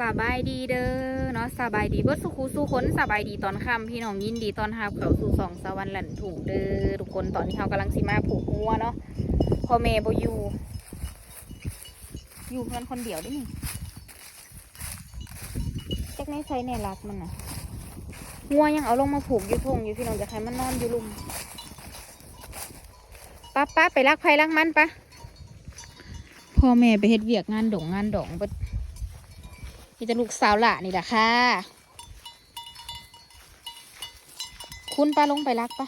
สบายดีเด้อเนาะสบายดีเบิดสุขูสู้คนสบายดีตอนค่ำพี่น้องยินดีตอนรับเขาสู่สองสวรรค์หลันถูกเด้อทุกคนตอนนี้เรากำลังสิมาผูกงัวเนาะพ่อแม่บ่อยู่อยู่เพื่อนคนเดียวได้นี่จักในใส่ในรักมันน่ะงัวยังเอาลงมาผูกอยู่ทงอยู่พี่น้องจะให้มันนอนอยู่ลุมป้าป้าไปรักไผรักมันปะพ่อแม่ไปเฮ็ดเวียกงานดงงานดองเบิด มีแต่ลูกสาวหละนี่แหละค่ะ คุณป้าลงไปรักปะ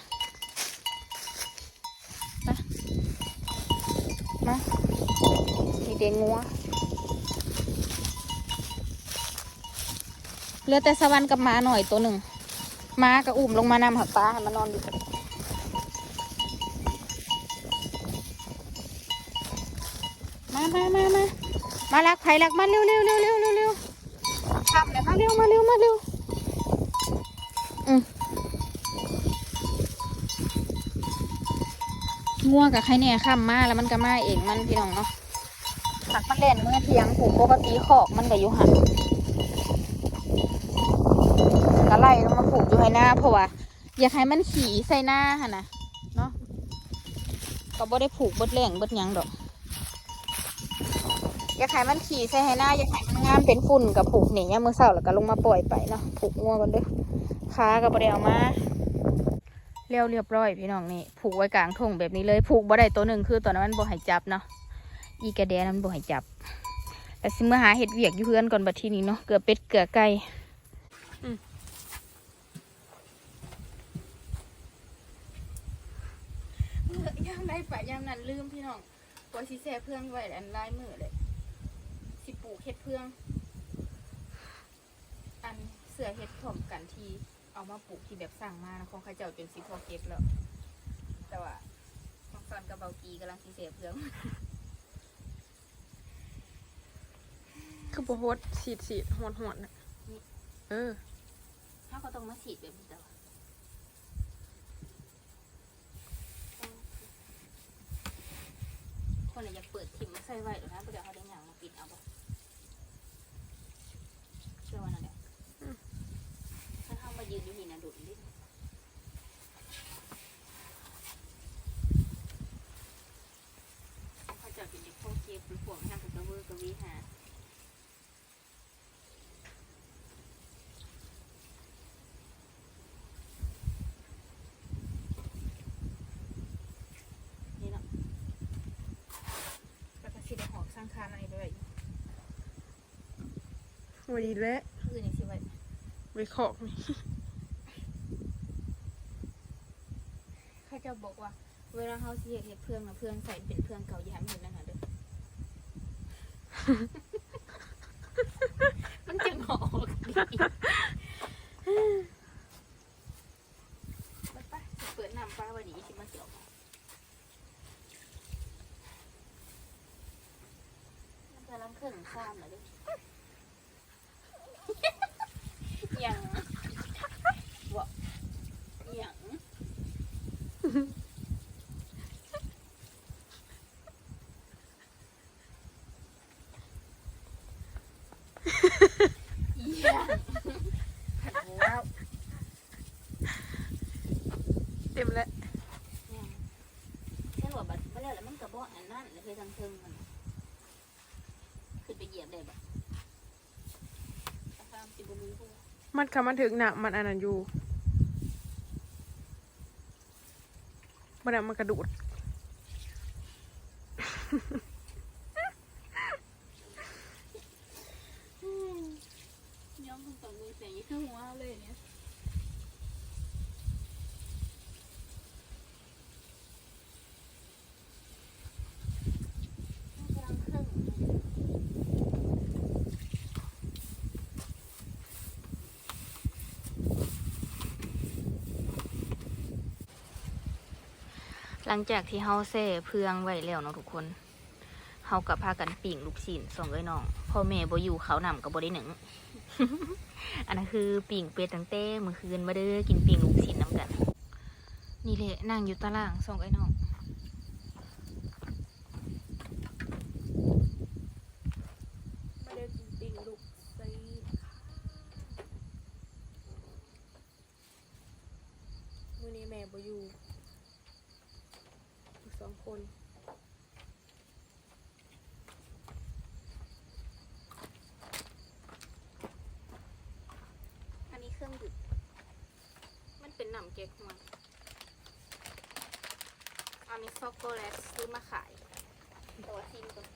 มามามีเดงัวเหลือแต่สวรรค์กับหมาหน่อยตัวหนึ่งหมากับอุ่มลงมานำหักป้าให้มานอนอยู่มามามามามารักไผ่รักมันเร็วเร็วเร็วเร็วเร็ว เร็วทำเลยมาเร็วมาเร็วมาเร็วอืมง่วงกับใครเนี่ยข้ามมาแล้วมันก็มาเองมันพี่น้องเนาะผักมันเล่นเมื่อเทียงผูกปกติขอกมันก็อยู่หันก็ไล่ลงมาผูกอยู่ให้หน้าเพราะว่าอยากให้มันขี่ใส่หน้าหันะเนาะก็บ่ได้ผูกเบดแรงเบดยังดอก อยากให้มันขี่ใส่ให้หน้าอยากให้มัน งามเป็นฝุ่นกับผูกหนีเนี่ยามมือเสาร์แล้วก็ลงมาปล่อยไปเนาะผูกงัวกันเด้วยขาก็บ่ได้เอามาเรียวเรียบร้อยพี่น้องนี่ผูกไว้กลางทุ่งแบบนี้เลยผูกบ่ได้ตัวหนึ่งคือตัวนั้นมันบ่ให้จับเนาะอีกระแดนั้นบ่ให้จับแต่สิเมื่อหาเห็ดเวียกอยู่เพื่อนก่อนบัดทีนี้เนาะเกลือเป็ดเกลือไก่อืมยามได้ปะยามนั้นลืมพี่น้องตัวสิแซ่เพื่อนไว้อันลายมือเลยสิ ปลูกเห็ดเพื่อง อันเสือเห็ดผอมกันที่เอามาปลูกที่แบบสั่งมานะของเข้าเจ้าจนสิพอเก็บแล้ว แต่ว่าของซอนกับเบากีกำลังสีเสียเพื่อง คือบ่โฮดสีดสีดหวนหวนน่ะเออ ถ้าเขาต้องมาฉีดแบบนี้แต่ว่าคนเลยอยากเปิดทิมมาใส่ไว้หรอกนะเพราะเดี๋ยวเขาได้หยังมาปิดเอาบ่เชื่อว่านั่นแหละ อืม ถ้าเขามา ยืนอยู่นี่นะดุดดิเขาจะเป็นเด็กพวกเก็บหรือพวกนั่งกับกระเวอร์กระวีหานี่เนาะแล้วก็สิได้หอกสร้างคาในด้วยวันนี้แหละคือนี่สิไว้ไปขอกนี่ เขา จะบอกว่า เวลาเขาเฮ็ดเฮ็ดเพื่องนะเพื่องใส่เป็นเพื่องเก่าอย่าให้มันเห็นนั่นน่ะเด้อมันจึงหอกดีไปปสิเปิดน้ำปลาวันนี้สิมาเกี่ยวมันกำลังเครื่องข้ามน่ะด้ออย่างวะอย่าง อย่างว้าว เต็มแล้วอย่างใช่ว่าบัดบ่แล้วแล้วมันกระบอกอันนั้นเลยเคยทางเทิงมันขึ้นไปเหยียบได้บ่ตามสิบ่มีผู้มันคำมันถึงหนักมันอันนั้นอยู่มันอะมันกระดูด ย้อมคุณต่อมือเสียงยี่คือหัวเลยเนี่ยกำลังเครื่อง หลังจากที่เฮาเซ่เพืองไว้แล้วเนาะทุกคนเฮากับพากันปิ่งลูกชิ้นส่งไอ้น้องพ่อแม่บ่อยู่เขานำกับบ่ได้หนึ่ง อันนั้นคือปิ่งเป็ดตั้งเต้เมื่อคืนมาเด้อกินปิ่งลูกชิ้นน้ำกัน นี่แหละนั่งอยู่ตารางส่งไอ้น้อง นอันนี้เครื่องดื่มันเป็นหนำเก๊กฮวยอันนี้ช็อกโกแลตซื้อมาขายแต่ว่าซิมก่อน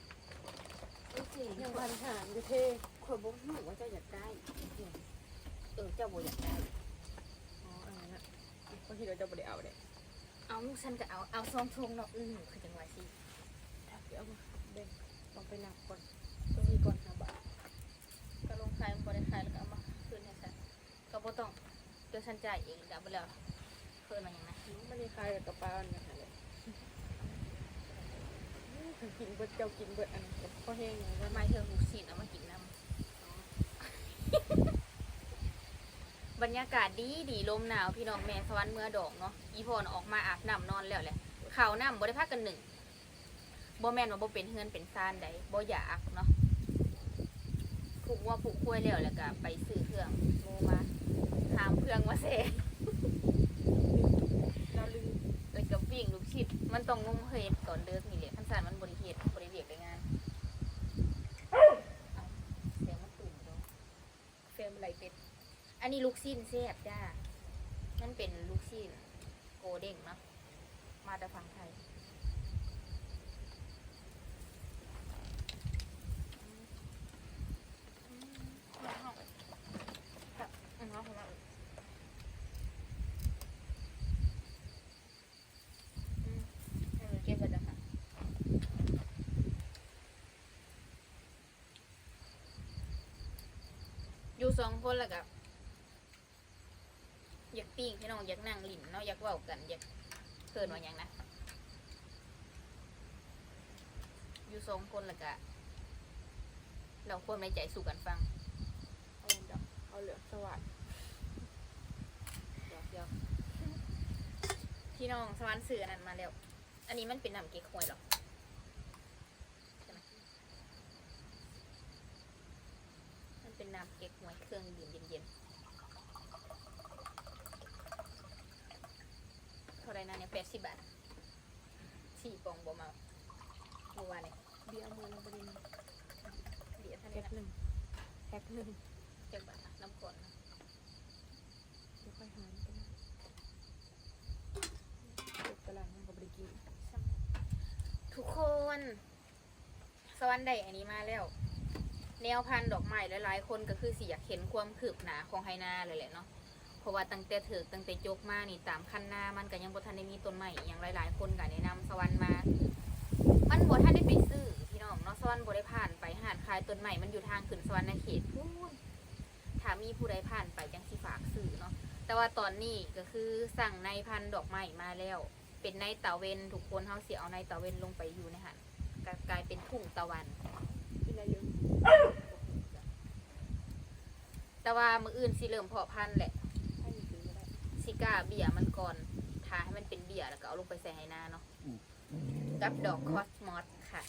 นี่สิยังวันหานอยู่เท่ควบอกหนูว่าจะอยากได้เออเจ้าบ่อยากได้อ๋ออันนั้นอะคที่เราจะบ่ได้เอาเลย เอาฉันก็เอาเอาซองชงเนาะอือคือจังหวะสิเดี๋ยวเอามาเบ่งต้องไปนับก่อนตัวนี้ก่อนห้าบาทก็ลงขายมันบ่ได้ขายแล้วก็เอามาคืนให้ฉันก็บ่ต้องเดี๋ยวฉันจ่ายเองเดี๋ยวไปแล้วคืนมาอย่างนั้นไม่ได้ขายกับกระเป๋าอันนี้เลยกินเบิดเจ้ากินเบิดอันนี้กับข้าวแห้งอย่างแล้นั้วนไม่เธอหูฉีดเอามากินน้ำ บรรยากาศดีดีลมหนาวพี่น้องแม่สวรรค์เมื่อดอกเนาะอีพอนออกมาอาบน้ำนอนแล้วแหละข่าวน้ำบ่ได้พักกันหนึ่งบ่แม่นว่าบ่เป็นเฮือนเป็นซานใดบ่อยากเนาะผูกว่าผูกคุ้ยแล้วแล้วก็ไปซื้อเครื่องโมมาหามเครื่องมาเซเราลืมแล้วก็วิ่งลูกชิดมันต้องงมเฮ็ดตอนเลิกนี่แหละคันซานมันบ่ได้เฮ็ดบ่ได้เวียกได้งานเอ้าเสียงมันตื่นเนาะ เฟรมไหลเป็ด อันนี้ลูกชิ้นแซ่บจ้า มันเป็นลูกชิ้นโกเด้งเนาะ มาแต่ฝั่งไทยอยู่สองคนแล้วกับ ปิ้งพี่น้องอยากนั่งหลินเนาะอยากเว้ากันอยากเกินว่าอย่างนะอยู่สองคนแล้วก็เราควรไม่ใจสู่กันฟังเอาดอกเอาเหลืองสวัสดเดี๋ยวเดี๋ยวพี่น้องสวรรค์สื่ออันนั้นมาแล้ว อันนี้มันเป็นน้ำเก๊กฮวยเหรอใช่ไหมมันเป็นน้ำเก๊กฮวยเครื่องดื่มเย็นๆเท่าไรนะเนี่ยแปดสิบบาทสี่ปองบ่เมาเมื่อวานเนี่ย เบียร์มือเราบริณ เดี๋ยวท่าน แพ็ นี้ ค นะ หนึ่งแพ็คหนึ่งเจ็ดบาทนะน้ำก่อนนะเดี๋ยวค่อยหารกันเก็บตารางมันก็บริกินทุกคน สวรรค์ได้อันนี้มาแล้ว แนวพันธุ์ดอกไม้หลายๆคนก็คือสิอยากเห็นความคืบหน้าของไฮนาเลยแหละเนาะเพราะว่าตั้งแต่เถิกตั้งแต่จกมานี่ตามคันนามันก็ยังบ่ทันได้มีต้นไม้อหย่างหลาย ๆ คนก็แนะนำสวรรค์มา มันบ่ทันได้ไปซื้อพี่น้ องเนาะสวรรค์บ่ได้ผ่านไปหาดขายต้นไม้มันอยู่ทางขึ้นสวรรค์ในเขตพูนถ้ามีผู้ใดผ่านไปจังสิฝากซื้อเนาะแต่ว่าตอนนี้ก็คือสั่งในพันธุ์ดอกไม้มาแล้ว เป็นในตะเวนทุกคนเฮาสิเอาในตะเวนลงไปอยู่ในหันก็กลายเป็นทุ่งตะวันกินอะไรเยอะแต่ว่ามืออื่นสิเริ่มเพาะพันธุ์แหละให้มีซื้อก็ได้สิก้าเบียร์มันก่อนทาให้มันเป็นเบียร์แล้วก็เอาลงไปใส่ให้หน้าเนาะกับดอกคอสมอสค่ะ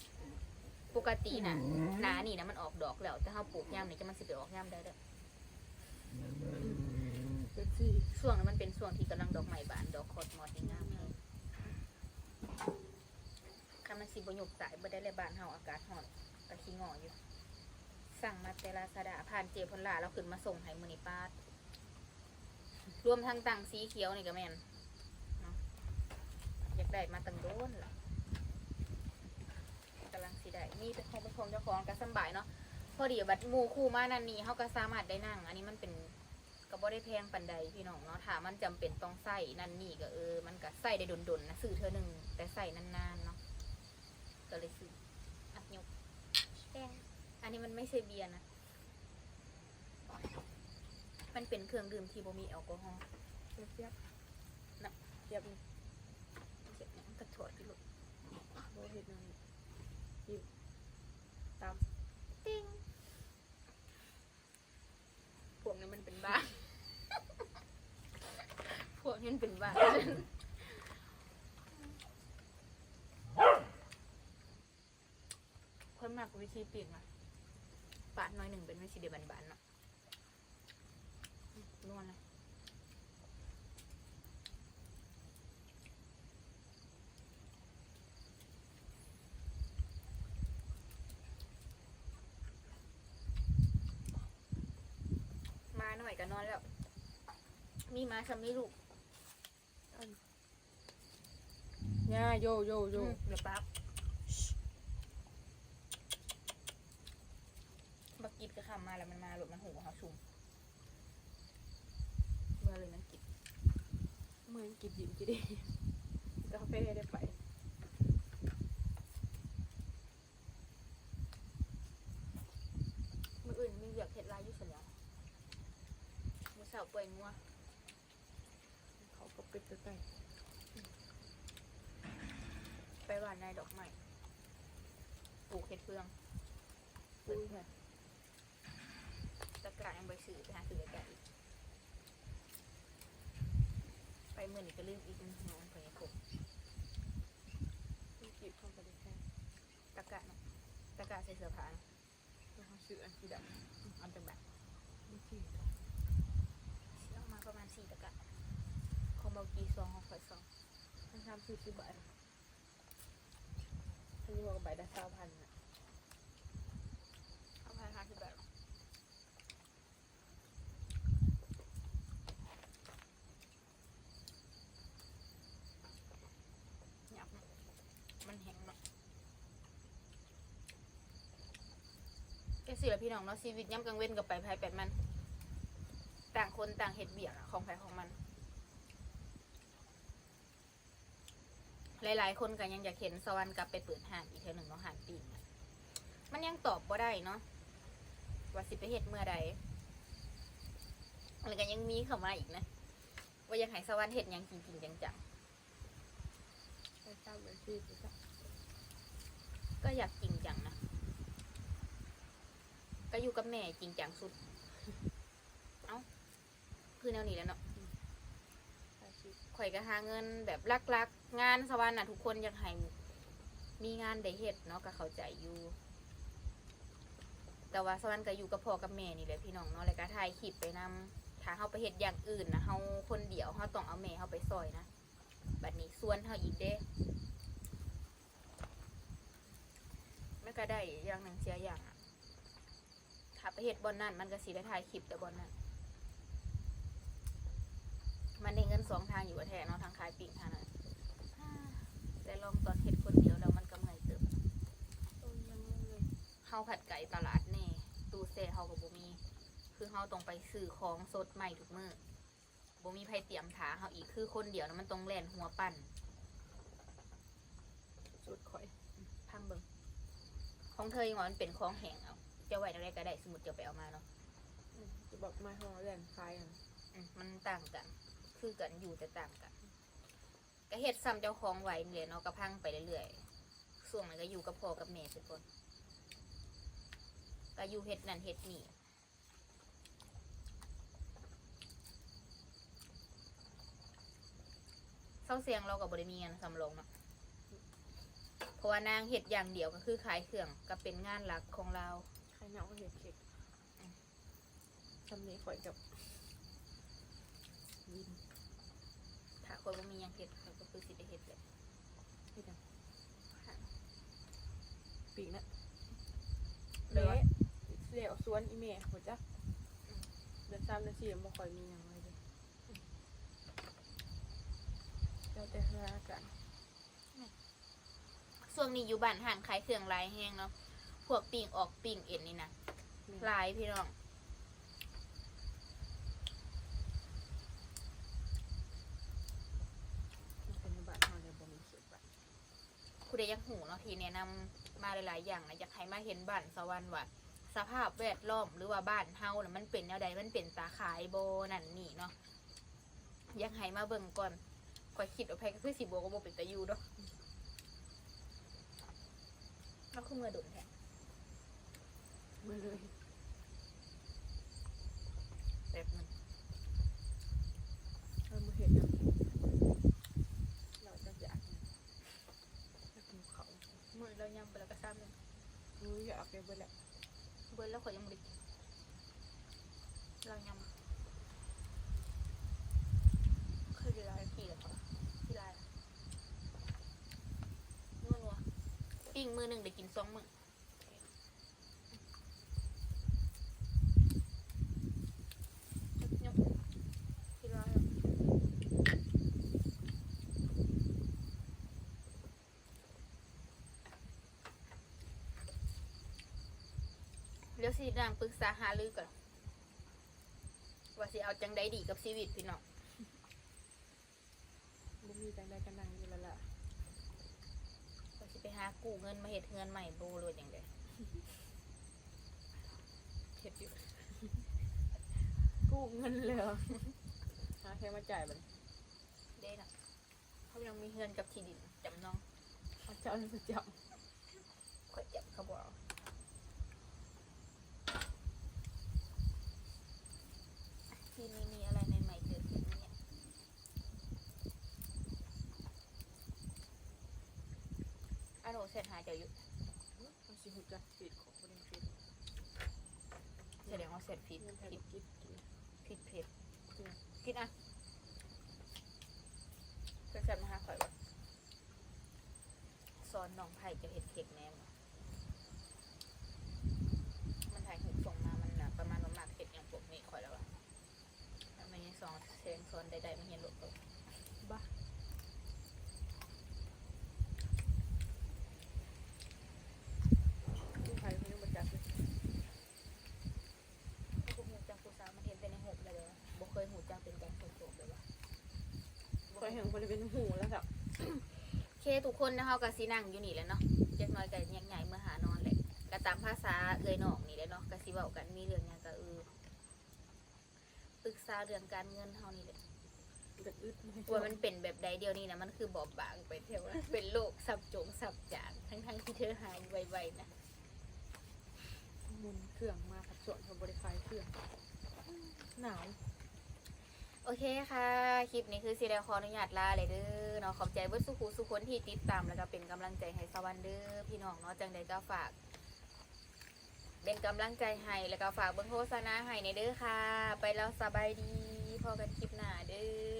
ปกติน่ะหนานี่นะมันออกดอกแล้ว แต่เฮาปลูกย่ำนี่จะมันสิไปออกย่ำได้เด้อเป็นสี่ช่วงนั้นมันเป็นช่วงที่กำลังดอกใหม่บานดอกคอสมอสนี่งามแฮงคันมันสิบ่หยกตายบ่ได้เลยบ้านเฮาอากาศร้อนก็ขี้งออยู่ สั่งมาแต่ลาซาดาผ่านเจพลลาเราขึ้นมาส่งให้มือนิปาดรวมทั้งตังสีเขียวนี่ก็แม่นเนาะอยากได้มาตั้งโดนล่ะกำลัง สีได้นี่เป็นของเป็นของเจ้าของก็สำบายเนาะพอดีบัดหมูคู่มานั่นนี่เขาก็สามารถได้นั่ง อันนี้มันเป็นก็บ่ได้แพงปันใดพี่น้องเนาะถ้ามันจำเป็นต้องใส่นั่นนี่ก็เออมันก็ใส่ได้ดนๆนะซื้อเธอหนึ่งแต่ใส่นานๆเนาะก็เลยซื้ออัดยกแป้งอันนี้มันไม่ใช่เบียร์นะมันเป็นเครื่องดื่มที่บ่มีแอลกอฮอล์เทียบเทียบน่ะเทียบนี่เก็บเนี่ยมันกระโถดพี่ลูกโบเห็ดนั่นยิบตาม ติ้ง พวกนี้มันเป็นบ้า พวกนั้นเป็นบ้า คนมากวิธีปิดอะปาดน้อยหนึ่งเป็นวิธีเดียวบานๆเนาะนวลเลยก็ นอนแล้วมีมาชำนี้ลูกย่าโยโยโยอืมเดี๋ยวปั๊บบักกิดก็ข้ามมาแล้วมันมาหลุดมันหูเขาชุมเมื่อเลยมันกิดเมืองกินดินกินดีกาแฟได้ไปมืออื่นมีเหลือกเห็ดลายอยุ่เสร็จแล้วมือเสาเปื่อยงัวเขา ก็เป็ดไปไปไปหวานในดอกไม้ปลูกเห็ดเฟืองเพื่อนเพื่อนตะกร้ายังไปซื้อไปหาซื้อแกะอีกไปเมื่อนี้ก็ลืมอีกหนึ่งน้องไปผมกินเข้าไปได้แค่ตะกร้าเนาะตะกร้าใส่เสื้อผ้าเนาะแล้วเขาซื้ออันที่ดำอันเป็นแบบไม่กินเออกมาประมาณสี่ตะกร้า ของเบากีซองของข่อยซองมันทำซื้อซื้อใบอันนี้บอกว่าใบละเก้าพันอะเอาพันห้าสิบบาทหยับเนาะมันแห้งเนาะแค่สิละพี่น้องเนาะชีวิตย่ำกลางเว้นกับไปภายแปดมัน ต่างคนต่างเห็ดเบียกอะของใครของมัน หลายๆ คนก็ยังอยากเห็นสวรรค์กลับไปเปิดห้างอีกเท่าหนึ่งเนาะห้างปีนอะมันยังตอบบ่ได้เนาะว่าสิไปเห็ดเมื่อใดอะไรกันยังมีเข้ามาอีกนะ ว่ายากให้สวรรค์เห็ดยังจริงๆจังจังเป็นซื้อซื้อจ้ะๆก็อยากจริงจังนะก็อยู่กับแม่จริงจังสุด เอ้า คือแนวนี้แล้วเนาะ ข่อยก็หาเงินแบบลักๆ งานสวรรค์น่ะทุกคนอยากให้มีงานได้เฮ็ดเนาะก็เข้าใจอยู่ แต่ว่าสวรรค์ก็อยู่กับพ่อกับแม่นี่แหละพี่น้องเนาะแล้วก็ถ่ายคลิปไปนำถ้าเฮาไปเฮ็ดอย่างอื่นนะเฮาคนเดียวเฮาต้องเอาแม่เฮาไปซอยนะบัดนี้ส่วนเฮาอีกเด้มันก็ได้อย่างหนึ่งเสียอย่างอะถ้าไปเฮ็ดบอนนั่นมันก็สิได้ถ่ายคลิปแต่บอนนั่น มันได้เงิน สองทางอยู่ว่าแท้เนาะทางขายปิ่งทางนั้นอ่าแต่ลองตอนเฮ็ดคนเดียวแล้วมันก็เมื่อยเติบต้นยังไม่เลยเฮาผัดไก่ตลาดแน่ตู้แซ่เฮาก็บ่มี คือเฮาต้องไปซื้อของสดใหม่ทุกมื้อบ่มีไผเตรียมถาเฮาอีกคือคนเดียวนะมันต้องแล่นหัวปั่นสุดข่อยพังเบิ่งของเธอยังว่ามันเป็นของแห้งเอาจะไว้อะไรก็ได้สมมุติจะไปเอามาเนาะอืมจะบอกมาห้องแลนด์คลายอะอืมมันต่างกัน คือกันอยู่แต่ต่างกันก็เฮ็ดซ้ำเจ้าของไว้นี่แหละเนาะก็พังไปเรื่อยๆส่วนนั้นก็อยู่กับพ่อกับแม่ทุกคนก็อยู่เฮ็ดนั่นเฮ็ดนี่เศร้าเสียงเรากับบริมีเงินสำรองเนาะเพราะว่านางเฮ็ดอย่างเดียวก็คือขายเครื่องก็เป็นงานหลักของเราใครเนาก็เห็ดเค้กทำนี้ข่อยกับวิน ถ้าคนบ่มีหยังเฮ็ดเขาก็คือสิได้เฮ็ดเลยเฮ็ดหยังปีกนะเด้อเละเลี้ยวสวนอีเมหัวจ้ะเดือนสามเดือนสี่บ่ค่อยมีหยังเลยเด้แล้วแต่สถานการณ์ช่วงนี้อยู่บ้านห่างขายเครื่องหลายแห้งเนาะพวกปิ่งออกปิ่งเอ็นนี่นะหลายพี่น้อง เป็นบ้านเฮาเนี่ยบ่มีเขตบ้าน คุณได้ยังหูเนาะที่แนะนำมาหลายๆอย่างนะอยากให้มาเห็นบ้านสวรรค์ว่าสภาพแวดล้อมหรือว่าบ้านเฮาน่ะมันเป็นแนวใดมันเป็นตาขายโบนั่นนี่เนาะอยากให้มาเบิ่งก่อนก่อยคิดว่าไปก็คือสิบวกก็บ่เป็นตาอยู่เนาะเราคือเมื่อดุนแท้มาเลย แบบนึง เรามาเห็นนะเราจะอยากนะอยากกินเขา มือเรายังไปแล้วก็ซ้ำเลย รู้อยาก ไปเบิดแหละเบิ้ลแล้วข่อยยังบ่ได้กินเรายังเคยกินอะไรกี่แล้วปะกี่ไรนัวนัวๆปิ้งมือหนึ่งได้กินสองมือยังกี่ไรอะ ยวสินางปรึกษาหารือก่อน ว่าสิเอาจังใดดีกับชีวิตพี่น้องบ่มีจังใดกันนั่งอยู่แล้วล่ะว่าสิไปหากู้เงินมาเฮ็ดเงินใหม่บ่รู้จังไดเฮ็ดอยู่ กู้เงินเลยเหรอหาแค่มาจ่ายบัดนี้เด้น่ะเขายังมีเงินกับที่ดินจำนองเอาเจ้านี่ประจข่อยจับเขาบ่เอาที่นี่มีอะไรใหม่ๆเกิดขึ้นไหมเนี่ย อันโนเสร็จหาเจ้าอยู่มันสิหุ่นจักผิดของบ่ได้ปิดแสดงว่าเสร็จผิดเงินไผผิดคิดผิดเผ็ดจริงกินอะก็จะมาหาข่อยว่าสอนน้องไผ่จะเห็ดเค้กแม่มนถ่ายหุบส่งมามันน่ะประมาณว่ามักเห็ดอย่างพวกนี้ข่อยแล้วอะแล้วมันยังสอนเซงสอนใดๆมันเห็นหลดเลย บ้ากู้ไผเพิ่นยังบ่จักเลย พวกหูจังกูสาวมันเห็นแต่ในหุบเลยเด้อบ่เคยหูจังเป็นการโผล่ๆเลยว่ะ ข่อ ยเห็นบ่ได้เป็นหูแล้วครับโอเคทุกคนนะคะกับซีนั่งอยู่นี่แหล้วเนาะเจ๊กน้อยกับยังใหญ่เมื่อหานอนเลยก็ตามภาษาเอ่ยนอกนี่แหละเนาะก็สิเว้ากันมีเรื่องหยังก็เออปรึกษาเรื่องการเงินเฮานี่แหละจะอึดไหมว่ามันเป็นแบบใดเดียวนี้นะมันคือบอบบางไปเท่าว่าเป็นโรคสับจงสับจางทั้งทั้งๆที่เธอหายไวๆนะหมุนเครื่องมาผัดส่วนเขาบริไฟเครื่องหนาว โอเคค่ะ คลิปนี้คือสีเรียขออนุญาตลาเลยเด้อเนาะขอบใจเบิร์สุขูสุคนที่ติดตามแล้วก็เป็นกำลังใจให้สวรรค์เด้อพี่น้องเนาะจังใดก็ฝาก เป็นกำลังใจให้แล้วก็ฝากเบิ้งโฆษณาให้ในเด้อค่ะ ไปแล้วสบายดีพอกันคลิปหน้าเด้อ